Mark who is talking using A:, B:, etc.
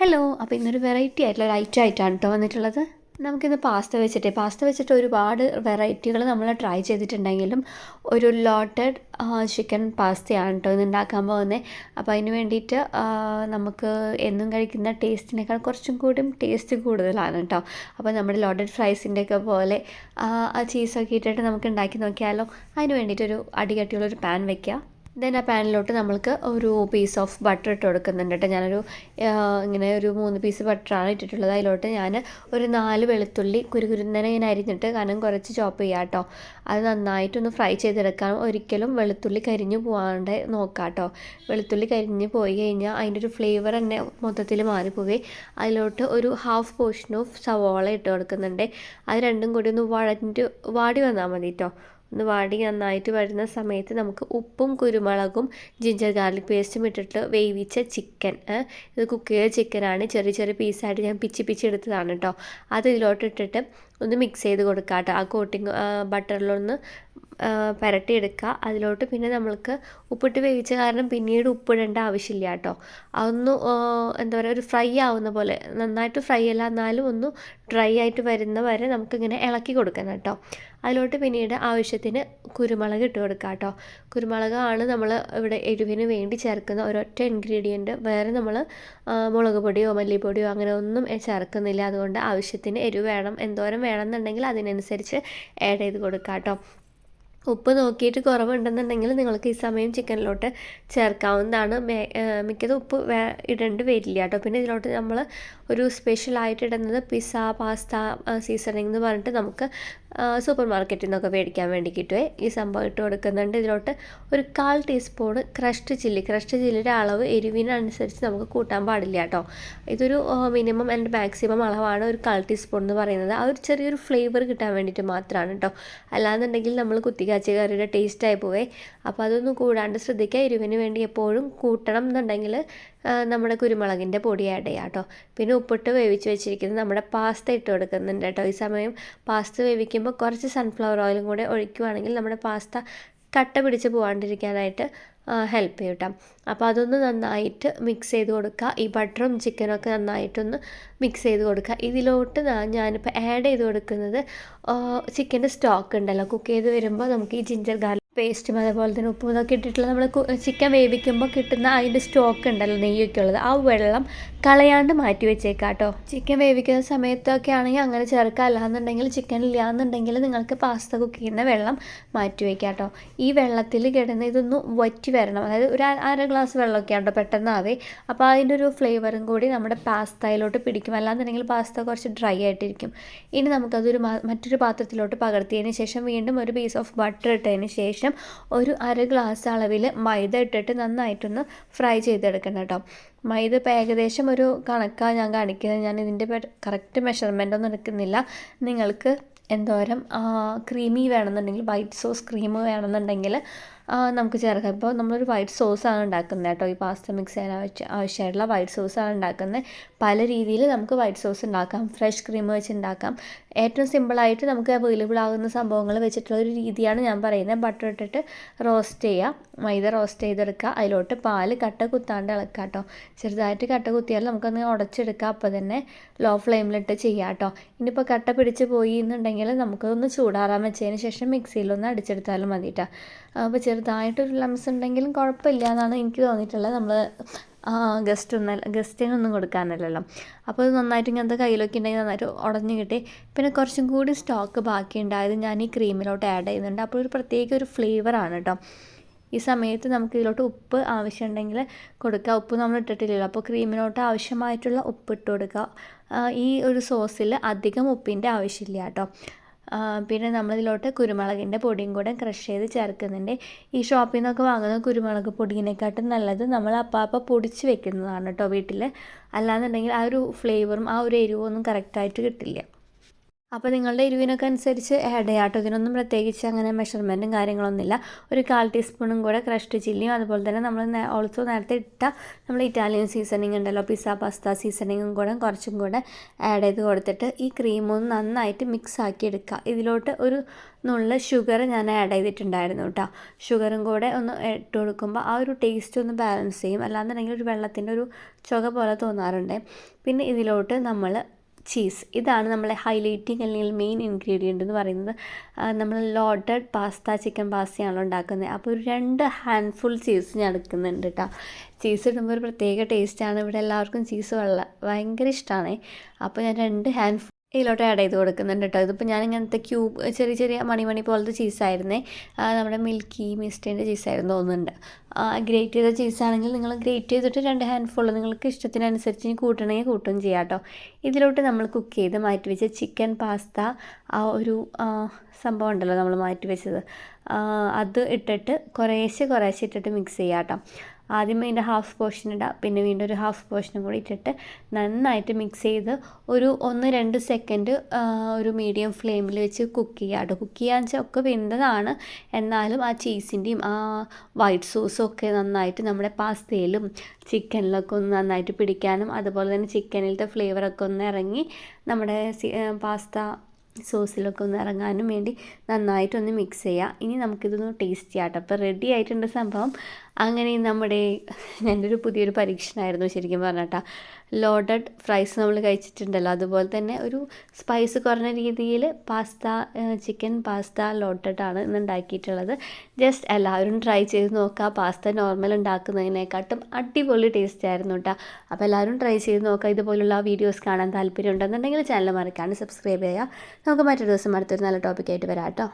A: Hello അപ്പോൾ ഇന്നൊരു variety ആയിട്ടുള്ള ഒരു ഐറ്റം ആയിട്ടാണ് കേട്ടോ വന്നിട്ടുള്ളത്. നമുക്കിന്ന് പാസ്ത വെച്ചിട്ട്. പാസ്ത വെച്ചിട്ട് ഒരുപാട് വെറൈറ്റികൾ നമ്മൾ ട്രൈ ചെയ്തിട്ടുണ്ടെങ്കിലും ഒരു ലോട്ടഡ് ചിക്കൻ പാസ്തയാണ് കേട്ടോ ഇന്ന് ഉണ്ടാക്കാൻ പോകുന്നത് അപ്പോൾ അതിന് വേണ്ടിയിട്ട് നമുക്ക് എന്നും കഴിക്കുന്ന ടേസ്റ്റിനേക്കാൾ കുറച്ചും കൂടി ടേസ്റ്റ് കൂടുതലാണ് കേട്ടോ അപ്പോൾ നമ്മുടെ ലോട്ടഡ് ഫ്രൈസിന്റെയൊക്കെ പോലെ ആ, ചീസൊക്കെ ഇട്ടിട്ട് നമുക്ക് ഉണ്ടാക്കി നോക്കിയാലോ. അതിന് വേണ്ടിയിട്ടൊരു അടികട്ടിയുള്ളൊരു പാൻ വെക്കുക ദെൻ ആ പാനിലോട്ട് നമ്മൾക്ക് ഒരു പീസ് ഓഫ് ബട്ടർ ഇട്ട് കൊടുക്കുന്നുണ്ട് കേട്ടോ ഞാനൊരു ഇങ്ങനെ ഒരു മൂന്ന് പീസ് ബട്ടറാണ് ഇട്ടിട്ടുള്ളത്. അതിലോട്ട് ഞാൻ ഒരു നാല് വെളുത്തുള്ളി കുരുകുരുന്നനെ ഇങ്ങനെ അരിഞ്ഞിട്ട് കനം കുറച്ച് ചോപ്പ് ചെയ്യാം കേട്ടോ അത് നന്നായിട്ടൊന്ന് ഫ്രൈ ചെയ്തെടുക്കാം ഒരിക്കലും വെളുത്തുള്ളി കരിഞ്ഞു പോകാണ്ട് നോക്കാം കേട്ടോ വെളുത്തുള്ളി കരിഞ്ഞ് പോയി കഴിഞ്ഞാൽ അതിന്റെ ഒരു ഫ്ലേവർ തന്നെ മൊത്തത്തിൽ മാറിപ്പോവുകയും അതിലോട്ട് ഒരു ഹാഫ് പോർഷൻ ഓഫ് സവോള ഇട്ട് കൊടുക്കുന്നുണ്ട്. അത് രണ്ടും കൂടി ഒന്ന് വഴഞ്ഞിട്ട് വാടി വന്നാൽ മതി കേട്ടോ ഒന്ന് വാടി നന്നായിട്ട് വരുന്ന സമയത്ത് നമുക്ക് ഉപ്പും കുരുമുളകും ജിഞ്ചർ ഗാർലിക് പേസ്റ്റും ഇട്ടിട്ട് വേവിച്ച ചിക്കൻ ഇത് കുക്ക് ചെയ്ത ചിക്കനാണ് ചെറിയ ചെറിയ പീസായിട്ട് ഞാൻ പിച്ചി പിച്ചി എടുത്തതാണ് കേട്ടോ അത് ഇതിലോട്ട് ഒന്ന് മിക്സ് ചെയ്ത് കൊടുക്കാം കേട്ടോ ആ കോട്ടിങ് ബട്ടറിലൊന്ന് പുരട്ടിയെടുക്കുക അതിലോട്ട് പിന്നെ നമ്മൾക്ക് ഉപ്പിട്ട് വേവിച്ച കാരണം പിന്നീട് ഉപ്പിടേണ്ട ആവശ്യമില്ല കേട്ടോ. അതൊന്ന് എന്താ പറയുക ഒരു ഫ്രൈ ആവുന്ന പോലെ നന്നായിട്ട് ഫ്രൈ അല്ല എന്നാലും ഒന്ന് ഡ്രൈ ആയിട്ട് വരുന്ന വരെ നമുക്കിങ്ങനെ ഇളക്കി കൊടുക്കണം കേട്ടോ. അതിലോട്ട് പിന്നീട് ആവശ്യത്തിന് കുരുമുളക് ഇട്ട് കൊടുക്കുക കേട്ടോ. കുരുമുളകാണ് നമ്മൾ ഇവിടെ എരിവിന് വേണ്ടി ചേർക്കുന്ന ഒരൊറ്റ ഇൻഗ്രീഡിയന്റ് വേറെ നമ്മൾ മുളക് പൊടിയോ മല്ലിപ്പൊടിയോ അങ്ങനെ ഒന്നും ചേർക്കുന്നില്ല. അതുകൊണ്ട് ആവശ്യത്തിന് എരിവ് വേണം. എന്തോരം വേണമെന്നുണ്ടെങ്കിൽ അതിനനുസരിച്ച് ആഡ് ചെയ്ത് കൊടുക്കുക കേട്ടോ. ഉപ്പ് നോക്കിയിട്ട് കുറവുണ്ടെന്നുണ്ടെങ്കിൽ നിങ്ങൾക്ക് ഈ സമയം ചിക്കനിലോട്ട് ചേർക്കാവുന്നതാണ്. മിക്കതും ഉപ്പ് ഇടേണ്ടി വരില്ല കേട്ടോ. പിന്നെ ഇതിലോട്ട് നമ്മൾ ഒരു സ്പെഷ്യലായിട്ട് ഇടുന്നത് പിസ്സ പാസ്ത സീസണിങ് എന്ന് പറഞ്ഞിട്ട് നമുക്ക് സൂപ്പർ മാർക്കറ്റിൽ നിന്നൊക്കെ മേടിക്കാൻ വേണ്ടി കിട്ടുവേ. ഈ സംഭവം ഇട്ട് കൊടുക്കുന്നുണ്ട്. ഇതിലോട്ട് ഒരു കാൽ ടീസ്പൂണ് ക്രഷ്ഡ് ചില്ലി. ക്രഷ്ഡ് ചില്ലിയുടെ അളവ് എരിവിനനുസരിച്ച് നമുക്ക് കൂട്ടാൻ പാടില്ല കേട്ടോ. ഇതൊരു മിനിമം ആൻഡ് മാക്സിമം അളവാണ് ഒരു കാൽ ടീസ്പൂൺ എന്ന് പറയുന്നത്. ആ ഒരു ചെറിയൊരു ഫ്ലേവർ കിട്ടാൻ വേണ്ടിയിട്ട് മാത്രമാണ് കേട്ടോ. അല്ലാന്നുണ്ടെങ്കിൽ നമ്മൾ കുത്തിക്കാച്ചി കറിയുടെ ടേസ്റ്റായി പോവേ. അപ്പോൾ അതൊന്നും കൂടാണ്ട് ശ്രദ്ധിക്കുക. എരിവിന് വേണ്ടി എപ്പോഴും കൂട്ടണം എന്നുണ്ടെങ്കിൽ നമ്മുടെ കുരുമുളകിന്റെ പൊടി ആഡ് ചെയ്യാം കേട്ടോ. പിന്നെ ഉപ്പിട്ട് വേവിച്ച് വെച്ചിരിക്കുന്നത് നമ്മുടെ പാസ്ത ഇട്ട് കൊടുക്കുന്നുണ്ട് കേട്ടോ. ഈ സമയം പാസ്ത വേവിക്കുമ്പോൾ കുറച്ച് സൺഫ്ലവർ ഓയിലും കൂടെ ഒഴിക്കുവാണെങ്കിൽ നമ്മുടെ പാസ്ത കട്ട പിടിച്ച് പോകാണ്ടിരിക്കാനായിട്ട് ഹെൽപ്പ് ചെയ്യും കേട്ടോ. അപ്പോൾ അതൊന്ന് നന്നായിട്ട് മിക്സ് ചെയ്ത് കൊടുക്കുക. ഈ ബട്ടറും ചിക്കനും ഒക്കെ നന്നായിട്ടൊന്ന് മിക്സ് ചെയ്ത് കൊടുക്കുക. ഇതിലോട്ട് ഞാനിപ്പോൾ ആഡ് ചെയ്ത് കൊടുക്കുന്നത് ചിക്കന്റെ സ്റ്റോക്ക് ഉണ്ടല്ലോ. കുക്ക് ചെയ്ത് വരുമ്പോൾ നമുക്ക് ഈ ജിഞ്ചർ ഗാർലിക് പേസ്റ്റും അതേപോലെ തന്നെ ഉപ്പും ഇതൊക്കെ ഇട്ടിട്ടുള്ള നമ്മൾ ചിക്കൻ വേവിക്കുമ്പോൾ കിട്ടുന്ന അതിന്റെ സ്റ്റോക്ക് ഉണ്ടല്ലോ നെയ്യൊക്കെ ഉള്ളത്. ആ വെള്ളം കളയാണ്ട് മാറ്റി വെച്ചേക്കാം കേട്ടോ ചിക്കൻ വേവിക്കുന്ന സമയത്തൊക്കെ ആണെങ്കിൽ അങ്ങനെ ചേർക്കുക അല്ലാന്നുണ്ടെങ്കിൽ ചിക്കൻ ഇല്ലാന്നുണ്ടെങ്കിൽ നിങ്ങൾക്ക് പാസ്ത കുക്ക് ചെയ്യുന്ന വെള്ളം മാറ്റി വയ്ക്കാം കേട്ടോ ഈ വെള്ളത്തിൽ കിടന്ന് ഇതൊന്ന് വറ്റി വരണം. അതായത് ഒരു അര- ഗ്ലാസ് വെള്ളമൊക്കെ ആട്ടോ പെട്ടെന്നാവേ അപ്പോൾ അതിന്റെ ഒരു ഫ്ലേവറും കൂടി നമ്മുടെ പാസ്തയിലോട്ട് പിടിക്കും. അല്ലാന്നുണ്ടെങ്കിൽ പാസ്ത കുറച്ച് ഡ്രൈ ആയിട്ടിരിക്കും. ഇനി നമുക്കതൊരു മറ്റൊരു പാത്രത്തിലോട്ട് പകർത്തിയതിന് ശേഷം വീണ്ടും ഒരു പീസ് ഓഫ് ബട്ടർ ഇട്ടതിന് ശേഷം ഒരു അര ഗ്ലാസ് അളവിൽ മൈദ ഇട്ടിട്ട് നന്നായിട്ടൊന്ന് ഫ്രൈ ചെയ്തെടുക്കണം കേട്ടോ. മൈദ ഇപ്പോൾ ഏകദേശം ഒരു കണക്കാണ് ഞാൻ കാണിക്കുന്നത്. ഞാൻ ഇതിന്റെ കറക്റ്റ് മെഷർമെന്റ് ഒന്നും എടുക്കുന്നില്ല. നിങ്ങൾക്ക് എന്തോരം ക്രീമി വേണമെന്നുണ്ടെങ്കിൽ വൈറ്റ് സോസ് ക്രീം വേണമെന്നുണ്ടെങ്കിൽ നമുക്ക് ചേർക്കാം. ഇപ്പോൾ നമ്മളൊരു വൈറ്റ് സോസാണ് ഉണ്ടാക്കുന്നത് കേട്ടോ. ഈ പാസ്ത മിക്സ് ചെയ്യാൻ ആവശ്യ ആവശ്യമായിട്ടുള്ള വൈറ്റ് സോസ് ആണ് ഉണ്ടാക്കുന്നത്. പല രീതിയിൽ നമുക്ക് വൈറ്റ് സോസ് ഉണ്ടാക്കാം. ഫ്രഷ് ക്രീം വെച്ച് ഉണ്ടാക്കാം. ഏറ്റവും സിമ്പിളായിട്ട് നമുക്ക് അവൈലബിൾ ആകുന്ന സംഭവങ്ങൾ വെച്ചിട്ടുള്ള ഒരു രീതിയാണ് ഞാൻ പറയുന്നത്. ബട്ടർ ഇട്ടിട്ട് റോസ്റ്റ് ചെയ്യുക മൈദ റോസ്റ്റ് ചെയ്തെടുക്കുക. അതിലോട്ട് പാൽ കട്ട കുത്താണ്ട് ഇളക്കുക കേട്ടോ. ചെറുതായിട്ട് കട്ട കുത്തിയാൽ നമുക്കൊന്ന് ഉടച്ചെടുക്കുക അപ്പോൾ തന്നെ ലോ ഫ്ലെയിമിലിട്ട് ചെയ്യാം കേട്ടോ. ഇനിയിപ്പോൾ കട്ട പിടിച്ച് പോയി എന്നുണ്ടെങ്കിൽ നമുക്കതൊന്ന് ചൂടാറാൻ വെച്ചതിന് ശേഷം മിക്സിയിലൊന്ന് അടിച്ചെടുത്താലും മതി കേട്ടോ. അപ്പോൾ ചെറുതായിട്ടൊരു ലംസ് ഉണ്ടെങ്കിലും കുഴപ്പമില്ല എന്നാണ് എനിക്ക് തോന്നിയിട്ടുള്ളത്. നമ്മൾ ഗസ്റ്റ് ഒന്നും ഗസ്റ്റിനൊന്നും കൊടുക്കാനല്ലല്ലോ അപ്പോൾ അത് നന്നായിട്ട് ഇങ്ങനത്തെ കയ്യിലൊക്കെ ഉണ്ടെങ്കിൽ നന്നായിട്ട് ഉടഞ്ഞു കിട്ടി. പിന്നെ കുറച്ചും കൂടി സ്റ്റോക്ക് ബാക്കി ഉണ്ടായത് ഞാൻ ഈ ക്രീമിലോട്ട് ആഡ് ചെയ്യുന്നുണ്ട്. അപ്പോൾ ഒരു പ്രത്യേക ഒരു ഫ്ലേവറാണ് കേട്ടോ ഈ സമയത്ത് നമുക്ക് ഇതിലോട്ട് ഉപ്പ് ആവശ്യമുണ്ടെങ്കിൽ കൊടുക്കുക ഉപ്പ് നമ്മൾ ഇട്ടിട്ടില്ലല്ലോ. അപ്പോൾ ക്രീമിനോട്ട് ആവശ്യമായിട്ടുള്ള ഉപ്പ് ഇട്ട് കൊടുക്കുക ഈ ഒരു സോസിൽ അധികം ഉപ്പിന്റെ ആവശ്യമില്ല കേട്ടോ പിന്നെ നമ്മളിതിലോട്ട് കുരുമുളകിന്റെ പൊടിയും കൂടെ ക്രഷ് ചെയ്ത് ചേർക്കുന്നുണ്ട്. ഈ ഷോപ്പിൽ നിന്നൊക്കെ വാങ്ങുന്ന കുരുമുളക് പൊടിയിനെക്കാട്ടും നല്ലത് നമ്മൾ അപ്പാപ്പ പൊടിച്ച് വെക്കുന്നതാണ് കേട്ടോ വീട്ടിൽ അല്ലാന്നുണ്ടെങ്കിൽ ആ ഒരു ഫ്ലേവറും ആ ഒരു എരിവും ഒന്നും കറക്റ്റായിട്ട് കിട്ടില്ല. അപ്പോൾ നിങ്ങളുടെ എരിവിനൊക്കെ അനുസരിച്ച് ആഡ് ചെയ്യാം കേട്ടോ ഇതിനൊന്നും പ്രത്യേകിച്ച് അങ്ങനെ മെഷർമെന്റും കാര്യങ്ങളൊന്നുമില്ല. ഒരു കാൽ ടീസ്പൂണും കൂടെ ക്രഷ്ഡ് ചില്ലിയും അതുപോലെ തന്നെ നമ്മൾ ഓൾസോ നേരത്തെ ഇട്ട നമ്മൾ ഇറ്റാലിയൻ സീസണിങ് ഉണ്ടല്ലോ. പിസ്സ പാസ്ത സീസണിങ്ങും കൂടെ കുറച്ചും കൂടെ ആഡ് ചെയ്ത് കൊടുത്തിട്ട് ഈ ക്രീമൊന്ന് നന്നായിട്ട് മിക്സ് ആക്കി എടുക്കുക ഇതിലോട്ട് ഒരു നുള്ള ഷുഗർ ഞാൻ ആഡ് ചെയ്തിട്ടുണ്ടായിരുന്നു കേട്ടോ ഷുഗറും കൂടെ ഒന്ന് ഇട്ട് കൊടുക്കുമ്പോൾ ആ ഒരു ടേസ്റ്റ് ഒന്ന് ബാലൻസ് ചെയ്യും. അല്ലാന്നുണ്ടെങ്കിൽ ഒരു വെള്ളത്തിന്റെ ഒരു ചുക പോലെ തോന്നാറുണ്ട്. പിന്നെ ഇതിലോട്ട് നമ്മൾ ചീസ്. ഇതാണ് നമ്മളെ ഹൈലൈറ്റിംഗ് അല്ലെങ്കിൽ മെയിൻ ഇൻഗ്രീഡിയന്റ് എന്ന് പറയുന്നത്. നമ്മൾ ലോഡഡ് പാസ്ത ചിക്കൻ പാസ്തയാണല്ലോ ഉണ്ടാക്കുന്നത്. അപ്പോൾ ഒരു രണ്ട് ഹാൻഡ്ഫുൾ ചീസ് ഞാൻ എടുക്കുന്നുണ്ട് കേട്ടോ ചീസ് ഇടുമ്പോൾ ഒരു പ്രത്യേക ടേസ്റ്റാണ് ഇവിടെ എല്ലാവർക്കും ചീസ് വെള്ള ഭയങ്കര ഇഷ്ടമാണ് അപ്പോൾ ഞാൻ രണ്ട് ഹാൻഡ് ഇതിലോട്ട് ആഡ് ചെയ്ത് കൊടുക്കുന്നുണ്ട് കേട്ടോ ഇതിപ്പോൾ ഞാൻ ഇങ്ങനത്തെ ക്യൂബ് ചെറിയ ചെറിയ മണിമണി മണി പോലത്തെ ചീസായിരുന്നേ നമ്മുടെ മിൽക്കി മിസ്റ്റേന്റെ ചീസായിരുന്നു തോന്നുന്നുണ്ട്. ഗ്രേറ്റ് ചെയ്ത ചീസാണെങ്കിൽ നിങ്ങൾ ഗ്രേറ്റ് ചെയ്തിട്ട് രണ്ട് ഹാൻഡ് ഫുൾ നിങ്ങൾക്ക് ഇഷ്ടത്തിനനുസരിച്ച് ഇനി കൂട്ടണമെങ്കിൽ കൂട്ടുകയും ചെയ്യാം കേട്ടോ ഇതിലോട്ട് നമ്മൾ കുക്ക് ചെയ്ത് മാറ്റി വെച്ച ചിക്കൻ പാസ്ത ആ ഒരു സംഭവം ഉണ്ടല്ലോ നമ്മൾ മാറ്റി വെച്ചത് അത് ഇട്ടിട്ട് കുറേശ്ശെ കുറേശ്ശെ ഇട്ടിട്ട് മിക്സ് ചെയ്യാം കേട്ടോ ആദ്യം അതിന്റെ ഹാഫ് പോർഷൻ ഇടാം പിന്നെ വീണ്ടും ഒരു ഹാഫ് പോർഷനും കൂടി ഇട്ടിട്ട് നന്നായിട്ട് മിക്സ് ചെയ്ത് ഒരു ഒന്ന് രണ്ട് സെക്കൻഡ് ഒരു മീഡിയം ഫ്ലെയിമിൽ വെച്ച് കുക്ക് ചെയ്യുക കേട്ടോ. കുക്ക് ചെയ്യാന്ന് വെച്ചാൽ ഒക്കെ വെന്തതാണ്. എന്നാലും ആ ചീസിന്റെയും ആ വൈറ്റ് സോസും ഒക്കെ നന്നായിട്ട് നമ്മുടെ പാസ്തയിലും ചിക്കനിലൊക്കെ ഒന്ന് നന്നായിട്ട് പിടിക്കാനും അതുപോലെ തന്നെ ചിക്കനിലത്തെ ഫ്ലേവറൊക്കെ ഒന്ന് ഇറങ്ങി നമ്മുടെ പാസ്ത സോസിലൊക്കെ ഒന്ന് ഇറങ്ങാനും വേണ്ടി നന്നായിട്ടൊന്ന് മിക്സ് ചെയ്യുക ഇനി നമുക്കിതൊന്ന് ടേസ്റ്റ് ചെയ്യാം കേട്ടോ. അപ്പോൾ റെഡി ആയിട്ടുണ്ട് സംഭവം. അങ്ങനെ നമ്മുടെ എന്റെ ഒരു പുതിയൊരു പരീക്ഷണമായിരുന്നു ശരിക്കും പറഞ്ഞാട്ടാ. ലോഡഡ് ഫ്രൈസ് നമ്മൾ കഴിച്ചിട്ടുണ്ടല്ലോ. അതുപോലെ തന്നെ ഒരു സ്പൈസ് കുറഞ്ഞ രീതിയിൽ പാസ്ത ചിക്കൻ പാസ്ത ലോഡഡ് ആണ് ഇന്ന് ഉണ്ടാക്കിയിട്ടുള്ളത്. ജസ്റ്റ് എല്ലാവരും ട്രൈ ചെയ്ത് നോക്കുക പാസ്ത നോർമൽ ഉണ്ടാക്കുന്നതിനെക്കാട്ടും അടിപൊളി ടേസ്റ്റ് ആയിരുന്നു കേട്ടോ അപ്പോൾ എല്ലാവരും ട്രൈ ചെയ്ത് നോക്കുക ഇതുപോലുള്ള വീഡിയോസ് കാണാൻ താല്പര്യം ഉണ്ടെന്നുണ്ടെങ്കിൽ ചാനൽ മറക്കാണ്ട് സബ്സ്ക്രൈബ് ചെയ്യുക നമുക്ക് മറ്റൊരു ദിവസം അടുത്തൊരു നല്ല ടോപ്പിക്കായിട്ട് വരാം കേട്ടോ